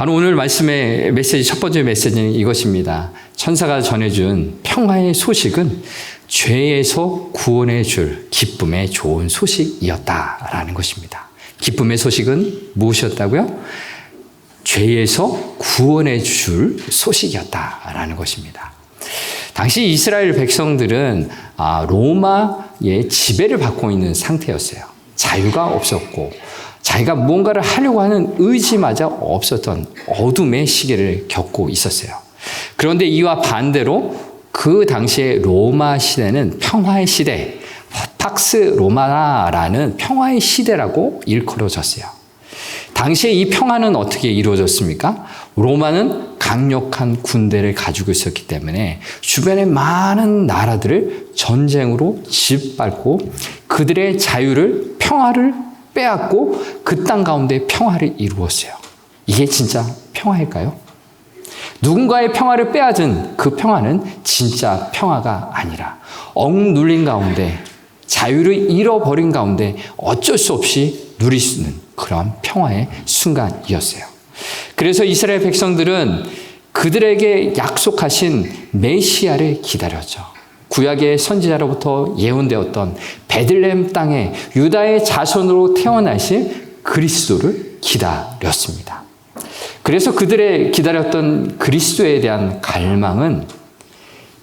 바로 오늘 말씀의 메시지, 첫 번째 메시지는 이것입니다. 천사가 전해준 평화의 소식은 죄에서 구원해 줄 기쁨의 좋은 소식이었다라는 것입니다. 기쁨의 소식은 무엇이었다고요? 죄에서 구원해 줄 소식이었다라는 것입니다. 당시 이스라엘 백성들은 아, 로마의 지배를 받고 있는 상태였어요. 자유가 없었고 자기가 무언가를 하려고 하는 의지마저 없었던 어둠의 시기를 겪고 있었어요. 그런데 이와 반대로 그 당시에 로마 시대는 평화의 시대, 팍스 로마라는 평화의 시대라고 일컬어졌어요. 당시에 이 평화는 어떻게 이루어졌습니까? 로마는 강력한 군대를 가지고 있었기 때문에 주변의 많은 나라들을 전쟁으로 짓밟고 그들의 자유를 평화를 빼앗고 그 땅 가운데 평화를 이루었어요. 이게 진짜 평화일까요? 누군가의 평화를 빼앗은 그 평화는 진짜 평화가 아니라 억눌린 가운데 자유를 잃어버린 가운데 어쩔 수 없이 누릴 수 있는 그런 평화의 순간이었어요. 그래서 이스라엘 백성들은 그들에게 약속하신 메시아를 기다렸죠. 구약의 선지자로부터 예언되었던 베들레헴 땅에 유다의 자손으로 태어나실 그리스도를 기다렸습니다. 그래서 그들의 기다렸던 그리스도에 대한 갈망은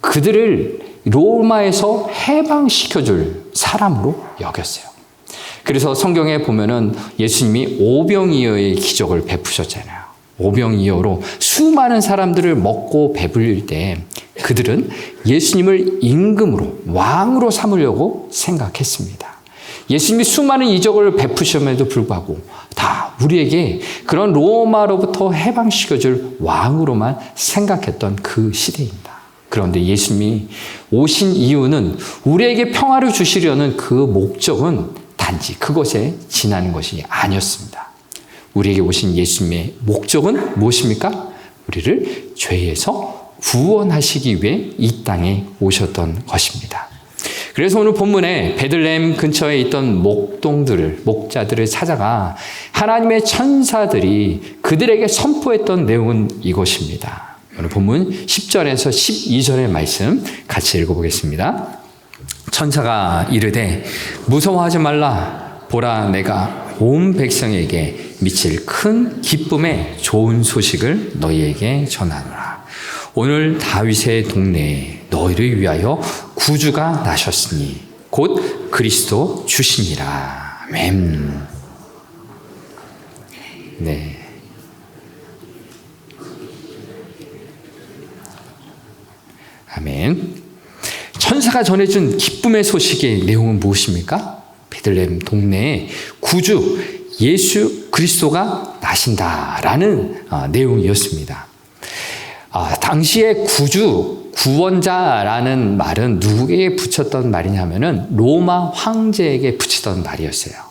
그들을 로마에서 해방시켜 줄 사람으로 여겼어요. 그래서 성경에 보면은 예수님이 오병이어의 기적을 베푸셨잖아요. 오병이어로 수많은 사람들을 먹고 배불릴 때 그들은 예수님을 임금으로 왕으로 삼으려고 생각했습니다. 예수님이 수많은 이적을 베푸셨음에도 불구하고 다 우리에게 그런 로마로부터 해방시켜줄 왕으로만 생각했던 그 시대입니다. 그런데 예수님이 오신 이유는 우리에게 평화를 주시려는 그 목적은 단지 그것에 지나는 것이 아니었습니다. 우리에게 오신 예수님의 목적은 무엇입니까? 우리를 죄에서 구원하시기 위해 이 땅에 오셨던 것입니다. 그래서 오늘 본문에 베들레헴 근처에 있던 목동들을 목자들을 찾아가 하나님의 천사들이 그들에게 선포했던 내용은 이것입니다. 오늘 본문 10절에서 12절의 말씀 같이 읽어보겠습니다. 천사가 이르되 무서워하지 말라 보라 내가 온 백성에게 미칠 큰 기쁨의 좋은 소식을 너희에게 전하노라. 오늘 다윗의 동네에 너희를 위하여 구주가 나셨으니 곧 그리스도 주시니라. 아멘. 네. 아멘. 천사가 전해준 기쁨의 소식의 내용은 무엇입니까? 베들레헴 동네에 구주 예수 그리스도가 나신다라는 내용이었습니다. 아, 당시에 구주 구원자라는 말은 누구에게 붙였던 말이냐면은 로마 황제에게 붙이던 말이었어요.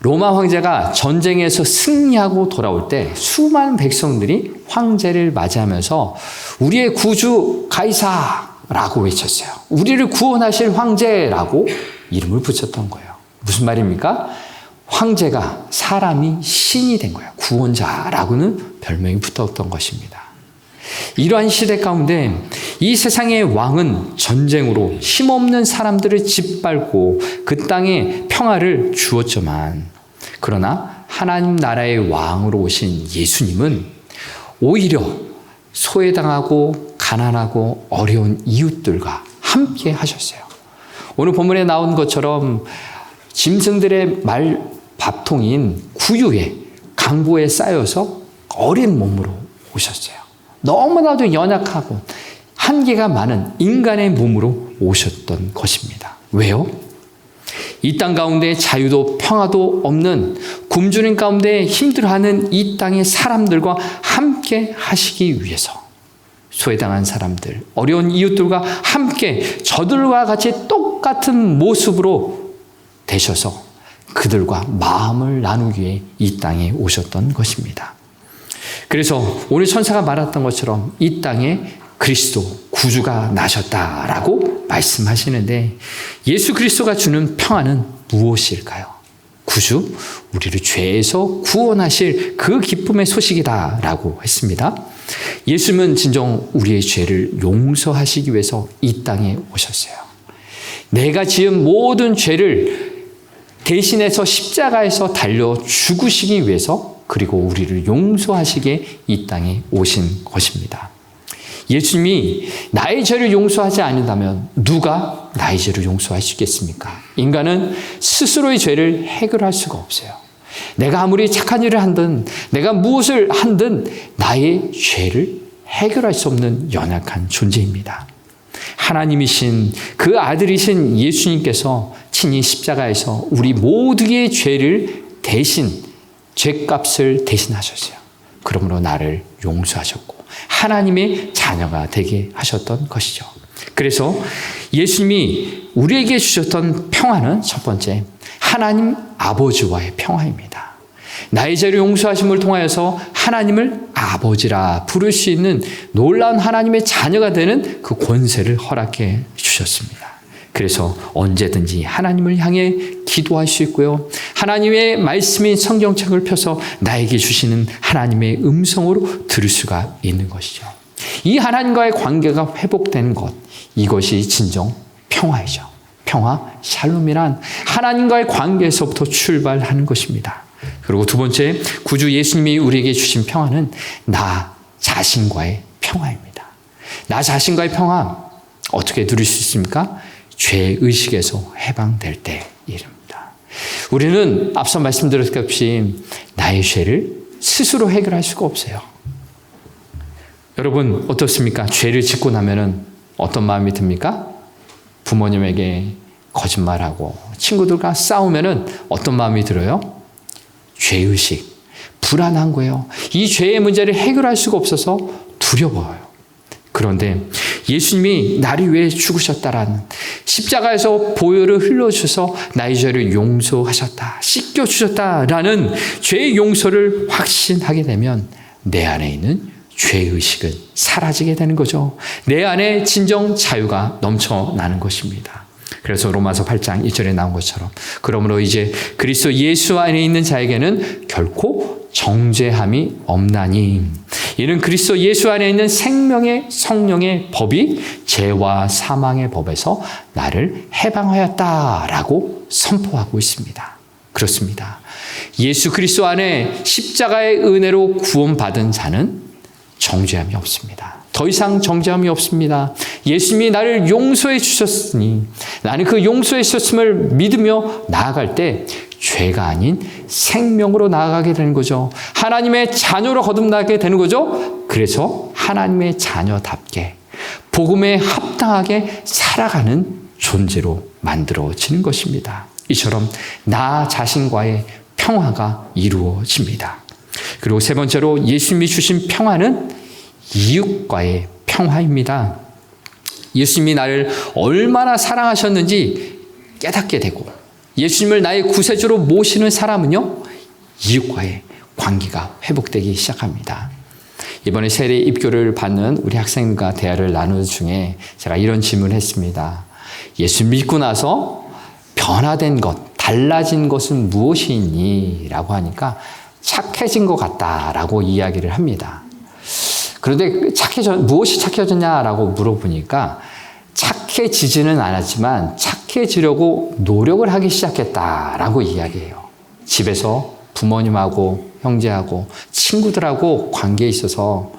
로마 황제가 전쟁에서 승리하고 돌아올 때 수많은 백성들이 황제를 맞이하면서 우리의 구주 가이사라고 외쳤어요. 우리를 구원하실 황제라고 이름을 붙였던 거예요. 무슨 말입니까? 황제가 사람이 신이 된 거예요. 구원자라고는 별명이 붙었던 것입니다. 이러한 시대 가운데 이 세상의 왕은 전쟁으로 힘없는 사람들을 짓밟고 그 땅에 평화를 주었지만 그러나 하나님 나라의 왕으로 오신 예수님은 오히려 소외당하고 가난하고 어려운 이웃들과 함께 하셨어요. 오늘 본문에 나온 것처럼 짐승들의 말 밥통인 구유에 강보에 쌓여서 어린 몸으로 오셨어요. 너무나도 연약하고 한계가 많은 인간의 몸으로 오셨던 것입니다. 왜요? 이 땅 가운데 자유도 평화도 없는 굶주린 가운데 힘들어하는 이 땅의 사람들과 함께 하시기 위해서 소외당한 사람들, 어려운 이웃들과 함께 저들과 같이 똑같은 모습으로 되셔서 그들과 마음을 나누기 위해 이 땅에 오셨던 것입니다. 그래서 오늘 천사가 말했던 것처럼 이 땅에 그리스도 구주가 나셨다라고 말씀하시는데 예수 그리스도가 주는 평안은 무엇일까요? 구주, 우리를 죄에서 구원하실 그 기쁨의 소식이다라고 했습니다. 예수님은 진정 우리의 죄를 용서하시기 위해서 이 땅에 오셨어요. 내가 지은 모든 죄를 대신해서 십자가에서 달려 죽으시기 위해서 그리고 우리를 용서하시게 이 땅에 오신 것입니다. 예수님이 나의 죄를 용서하지 않는다면 누가 나의 죄를 용서하시겠습니까? 인간은 스스로의 죄를 해결할 수가 없어요. 내가 아무리 착한 일을 한든, 내가 무엇을 한든 나의 죄를 해결할 수 없는 연약한 존재입니다. 하나님이신 그 아들이신 예수님께서 친히 십자가에서 우리 모두의 죄를 대신, 죄값을 대신하셨어요. 그러므로 나를 용서하셨고, 하나님의 자녀가 되게 하셨던 것이죠. 그래서 예수님이 우리에게 주셨던 평화는 첫 번째, 하나님 아버지와의 평화입니다. 나의 죄를 용서하심을 통하여서 하나님을 아버지라 부를 수 있는 놀라운 하나님의 자녀가 되는 그 권세를 허락해 주셨습니다. 그래서 언제든지 하나님을 향해 기도할 수 있고요. 하나님의 말씀인 성경책을 펴서 나에게 주시는 하나님의 음성으로 들을 수가 있는 것이죠. 이 하나님과의 관계가 회복되는 것, 이것이 진정 평화이죠. 평화, 샬롬이란 하나님과의 관계에서부터 출발하는 것입니다. 그리고 두 번째, 구주 예수님이 우리에게 주신 평화는 나 자신과의 평화입니다. 나 자신과의 평화, 어떻게 누릴 수 있습니까? 죄의식에서 해방될 때입니다. 우리는 앞서 말씀드렸듯이 나의 죄를 스스로 해결할 수가 없어요. 여러분 어떻습니까? 죄를 짓고 나면은 어떤 마음이 듭니까? 부모님에게 거짓말하고 친구들과 싸우면은 어떤 마음이 들어요? 죄의식, 불안한 거예요. 이 죄의 문제를 해결할 수가 없어서 두려워요. 그런데 예수님이 나를 위해 죽으셨다라는 십자가에서 보혈을 흘러주셔서 나의 죄를 용서하셨다, 씻겨 주셨다라는 죄의 용서를 확신하게 되면 내 안에 있는 죄의식은 사라지게 되는 거죠. 내 안에 진정 자유가 넘쳐나는 것입니다. 그래서 로마서 8장 1절에 나온 것처럼 그러므로 이제 그리스도 예수 안에 있는 자에게는 결코 정죄함이 없나니 이는 그리스도 예수 안에 있는 생명의 성령의 법이 죄와 사망의 법에서 나를 해방하였다라고 선포하고 있습니다. 그렇습니다. 예수 그리스도 안에 십자가의 은혜로 구원받은 자는 정죄함이 없습니다. 더 이상 정죄함이 없습니다. 예수님이 나를 용서해 주셨으니 나는 그 용서해 주셨음을 믿으며 나아갈 때 죄가 아닌 생명으로 나아가게 되는 거죠. 하나님의 자녀로 거듭나게 되는 거죠. 그래서 하나님의 자녀답게 복음에 합당하게 살아가는 존재로 만들어지는 것입니다. 이처럼 나 자신과의 평화가 이루어집니다. 그리고 세 번째로 예수님이 주신 평화는 이웃과의 평화입니다. 예수님이 나를 얼마나 사랑하셨는지 깨닫게 되고 예수님을 나의 구세주로 모시는 사람은요, 이웃과의 관계가 회복되기 시작합니다. 이번에 세례 입교를 받는 우리 학생과 대화를 나누는 중에 제가 이런 질문을 했습니다. 예수 믿고 나서 변화된 것, 달라진 것은 무엇이니? 라고 하니까 착해진 것 같다라고 이야기를 합니다. 그런데 착해져, 무엇이 착해졌냐라고 물어보니까 착해지지는 않았지만 착 해지려고 노력을 하기 시작했다라고 이야기해요. 집에서 부모님하고 형제하고 친구들하고 관계에 있어서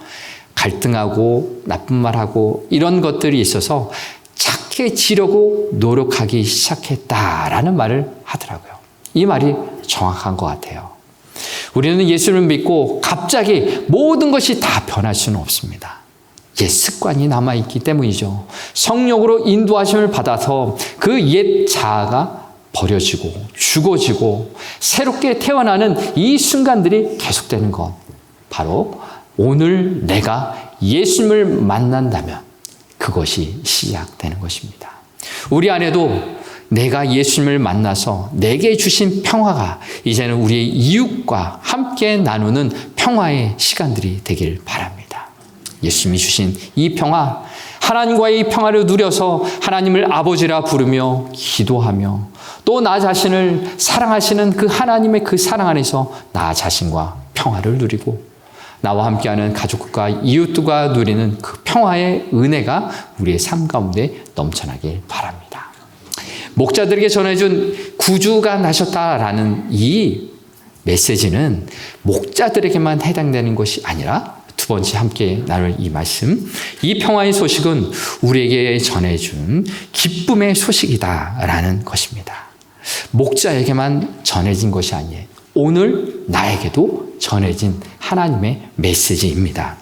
갈등하고 나쁜 말하고 이런 것들이 있어서 착해지려고 노력하기 시작했다라는 말을 하더라고요. 이 말이 정확한 것 같아요. 우리는 예수를 믿고 갑자기 모든 것이 다 변할 수는 없습니다. 옛 습관이 남아있기 때문이죠. 성령으로 인도하심을 받아서 그 옛 자아가 버려지고 죽어지고 새롭게 태어나는 이 순간들이 계속되는 것. 바로 오늘 내가 예수님을 만난다면 그것이 시작되는 것입니다. 우리 안에도 내가 예수님을 만나서 내게 주신 평화가 이제는 우리의 이웃과 함께 나누는 평화의 시간들이 되길 바랍니다. 예수님이 주신 이 평화, 하나님과의 평화를 누려서 하나님을 아버지라 부르며 기도하며 또 나 자신을 사랑하시는 그 하나님의 그 사랑 안에서 나 자신과 평화를 누리고 나와 함께하는 가족과 이웃들과 누리는 그 평화의 은혜가 우리의 삶 가운데 넘쳐나길 바랍니다. 목자들에게 전해준 구주가 나셨다라는 이 메시지는 목자들에게만 해당되는 것이 아니라 두 번째 함께 나눌 이 말씀, 이 평화의 소식은 우리에게 전해준 기쁨의 소식이다라는 것입니다. 목자에게만 전해진 것이 아니에요. 오늘 나에게도 전해진 하나님의 메시지입니다.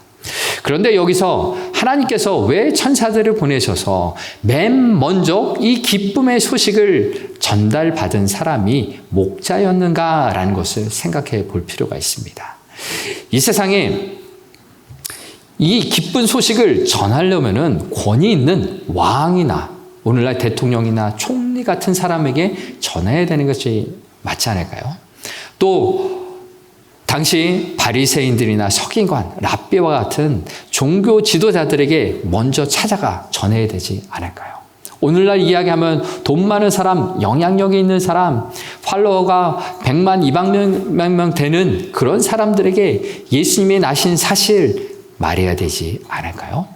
그런데 여기서 하나님께서 왜 천사들을 보내셔서 맨 먼저 이 기쁨의 소식을 전달받은 사람이 목자였는가라는 것을 생각해 볼 필요가 있습니다. 이 세상에 이 기쁜 소식을 전하려면은 권위 있는 왕이나 오늘날 대통령이나 총리 같은 사람에게 전해야 되는 것이 맞지 않을까요? 또 당시 바리새인들이나 석인관, 랍비와 같은 종교 지도자들에게 먼저 찾아가 전해야 되지 않을까요? 오늘날 이야기하면 돈 많은 사람, 영향력이 있는 사람, 팔로워가 100만, 200만 명 되는 그런 사람들에게 예수님이 나신 사실 말해야 되지 않을까요?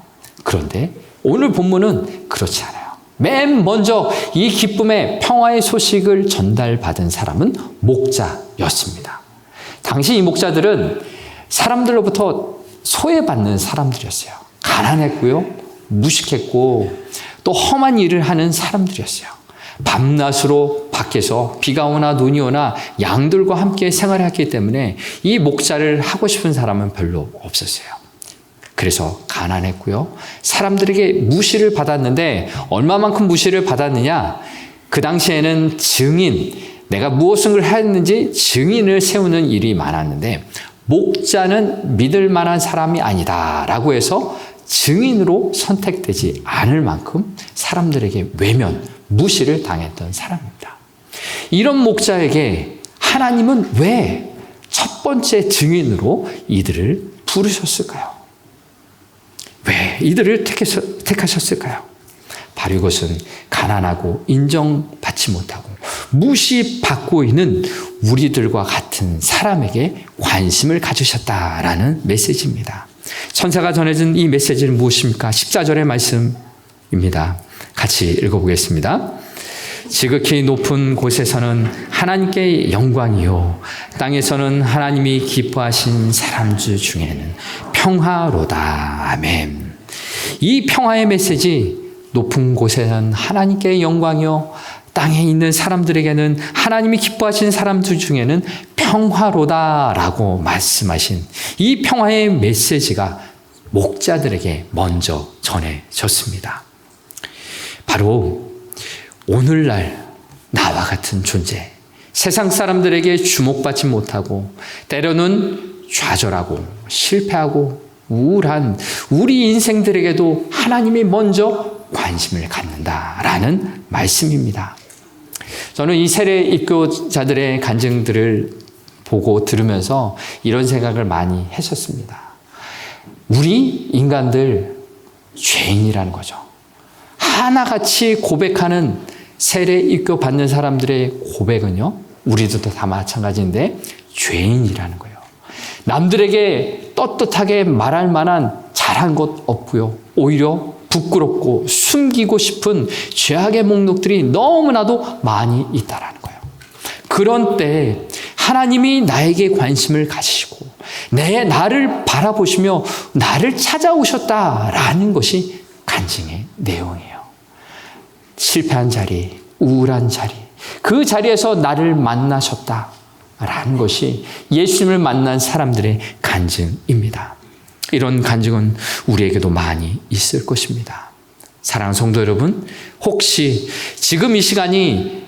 그런데 오늘 본문은 그렇지 않아요. 맨 먼저 이 기쁨의 평화의 소식을 전달받은 사람은 목자였습니다. 당시 이 목자들은 사람들로부터 소외받는 사람들이었어요. 가난했고요. 무식했고 또 험한 일을 하는 사람들이었어요. 밤낮으로 밖에서 비가 오나 눈이 오나 양들과 함께 생활했기 때문에 이 목자를 하고 싶은 사람은 별로 없었어요. 그래서 가난했고요. 사람들에게 무시를 받았는데 얼마만큼 무시를 받았느냐? 그 당시에는 증인, 내가 무엇을 했는지 증인을 세우는 일이 많았는데 목자는 믿을 만한 사람이 아니다라고 해서 증인으로 선택되지 않을 만큼 사람들에게 외면, 무시를 당했던 사람입니다. 이런 목자에게 하나님은 왜 첫 번째 증인으로 이들을 부르셨을까요? 왜 이들을 택하셨을까요? 바로 이것은 가난하고 인정받지 못하고 무시받고 있는 우리들과 같은 사람에게 관심을 가지셨다라는 메시지입니다. 천사가 전해준 이 메시지는 무엇입니까? 14절의 말씀입니다. 같이 읽어보겠습니다. 지극히 높은 곳에서는 하나님께 영광이요. 땅에서는 하나님이 기뻐하신 사람들 중에는 평화로다. 아멘. 이 평화의 메시지, 높은 곳에는 하나님께 영광이요. 땅에 있는 사람들에게는 하나님이 기뻐하시는 사람들 중에는 평화로다라고 말씀하신 이 평화의 메시지가 목자들에게 먼저 전해졌습니다. 바로 오늘날 나와 같은 존재, 세상 사람들에게 주목받지 못하고 때로는 좌절하고 실패하고 우울한 우리 인생들에게도 하나님이 먼저 관심을 갖는다라는 말씀입니다. 저는 이 세례 입교자들의 간증들을 보고 들으면서 이런 생각을 많이 했었습니다. 우리 인간들 죄인이라는 거죠. 하나같이 고백하는 세례 입교 받는 사람들의 고백은요, 우리도 다 마찬가지인데 죄인이라는 거예요. 남들에게 떳떳하게 말할 만한 잘한 것 없고요. 오히려 부끄럽고 숨기고 싶은 죄악의 목록들이 너무나도 많이 있다라는 거예요. 그런 때 하나님이 나에게 관심을 가지시고 내 나를 바라보시며 나를 찾아오셨다라는 것이 간증의 내용이에요. 실패한 자리, 우울한 자리, 그 자리에서 나를 만나셨다 라는 것이 예수님을 만난 사람들의 간증입니다. 이런 간증은 우리에게도 많이 있을 것입니다. 사랑하는 성도 여러분, 혹시 지금 이 시간이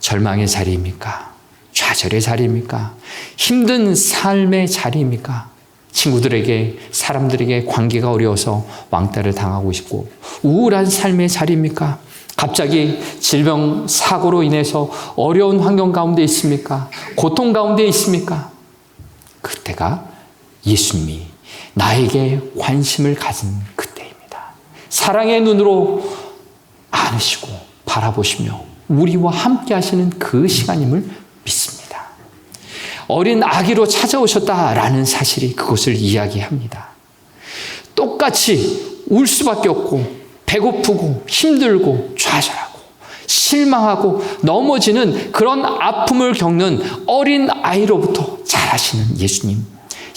절망의 자리입니까? 좌절의 자리입니까? 힘든 삶의 자리입니까? 친구들에게, 사람들에게 관계가 어려워서 왕따를 당하고 싶고, 우울한 삶의 자리입니까? 갑자기 질병, 사고로 인해서 어려운 환경 가운데 있습니까? 고통 가운데 있습니까? 그때가 예수님이 나에게 관심을 가진 그때입니다. 사랑의 눈으로 안으시고 바라보시며 우리와 함께 하시는 그 시간임을 믿습니다. 어린 아기로 찾아오셨다라는 사실이 그것을 이야기합니다. 똑같이 울 수밖에 없고 배고프고 힘들고 좌절하고 실망하고 넘어지는 그런 아픔을 겪는 어린 아이로부터 자라시는 예수님.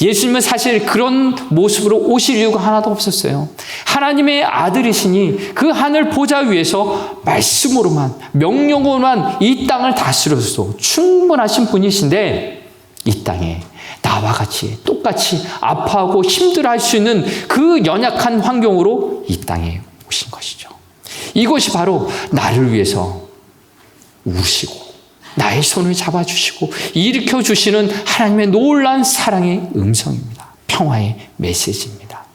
예수님은 사실 그런 모습으로 오실 이유가 하나도 없었어요. 하나님의 아들이시니 그 하늘 보좌 위에서 말씀으로만, 명령으로만 이 땅을 다스려서 충분하신 분이신데 이 땅에 나와 같이 똑같이 아파하고 힘들어 할 수 있는 그 연약한 환경으로 이 땅에 오신 것이죠. 이것이 바로 나를 위해서 우시고 나의 손을 잡아주시고 일으켜 주시는 하나님의 놀란 사랑의 음성입니다. 평화의 메시지입니다.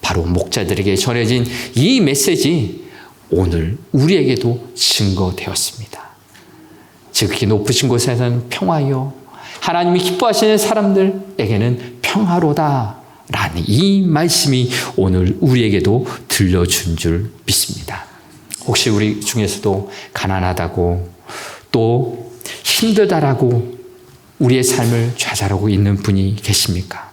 바로 목자들에게 전해진 이 메시지 오늘 우리에게도 증거되었습니다. 지극히 높으신 곳에서는 평화요. 하나님이 기뻐하시는 사람들에게는 평화로다. 라는 이 말씀이 오늘 우리에게도 들려준 줄 믿습니다. 혹시 우리 중에서도 가난하다고 또 힘들다라고 우리의 삶을 좌절하고 있는 분이 계십니까?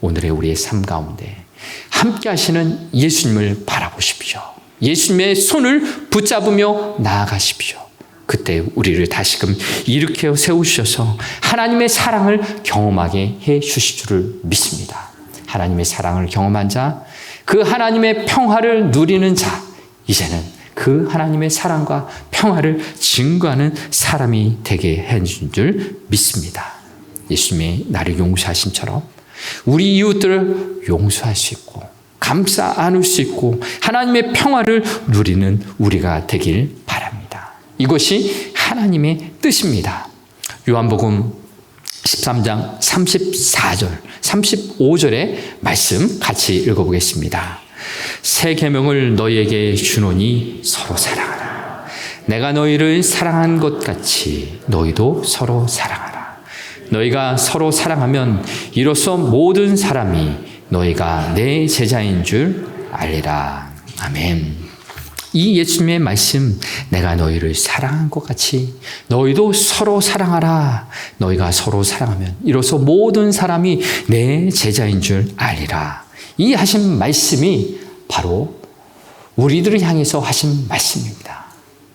오늘의 우리의 삶 가운데 함께 하시는 예수님을 바라보십시오. 예수님의 손을 붙잡으며 나아가십시오. 그때 우리를 다시금 일으켜 세우셔서 하나님의 사랑을 경험하게 해 주실 줄을 믿습니다. 하나님의 사랑을 경험한 자, 그 하나님의 평화를 누리는 자, 이제는 그 하나님의 사랑과 평화를 증거하는 사람이 되게 해준 줄 믿습니다. 예수님의 나를 용서하심처럼 우리 이웃들을 용서할 수 있고 감싸 안을 수 있고 하나님의 평화를 누리는 우리가 되길 바랍니다. 이것이 하나님의 뜻입니다. 요한복음 13장 34절, 35절의 말씀 같이 읽어보겠습니다. 새 계명을 너희에게 주노니 서로 사랑하라. 내가 너희를 사랑한 것 같이 너희도 서로 사랑하라. 너희가 서로 사랑하면 이로써 모든 사람이 너희가 내 제자인 줄 알리라. 아멘. 이 예수님의 말씀, 내가 너희를 사랑한 것 같이 너희도 서로 사랑하라. 너희가 서로 사랑하면 이로써 모든 사람이 내 제자인 줄 알리라. 이 하신 말씀이 바로 우리들을 향해서 하신 말씀입니다.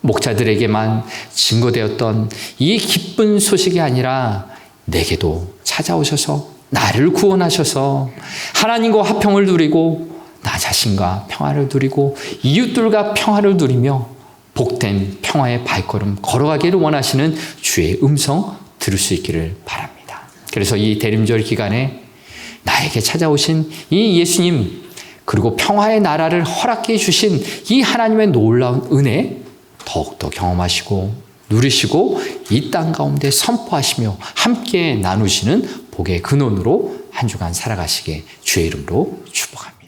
목자들에게만 증거되었던 이 기쁜 소식이 아니라 내게도 찾아오셔서 나를 구원하셔서 하나님과 화평을 누리고 나 자신과 평화를 누리고 이웃들과 평화를 누리며 복된 평화의 발걸음 걸어가기를 원하시는 주의 음성 들을 수 있기를 바랍니다. 그래서 이 대림절 기간에 나에게 찾아오신 이 예수님 그리고 평화의 나라를 허락해 주신 이 하나님의 놀라운 은혜 더욱더 경험하시고 누리시고 이 땅 가운데 선포하시며 함께 나누시는 복의 근원으로 한 주간 살아가시게 주의 이름으로 축복합니다.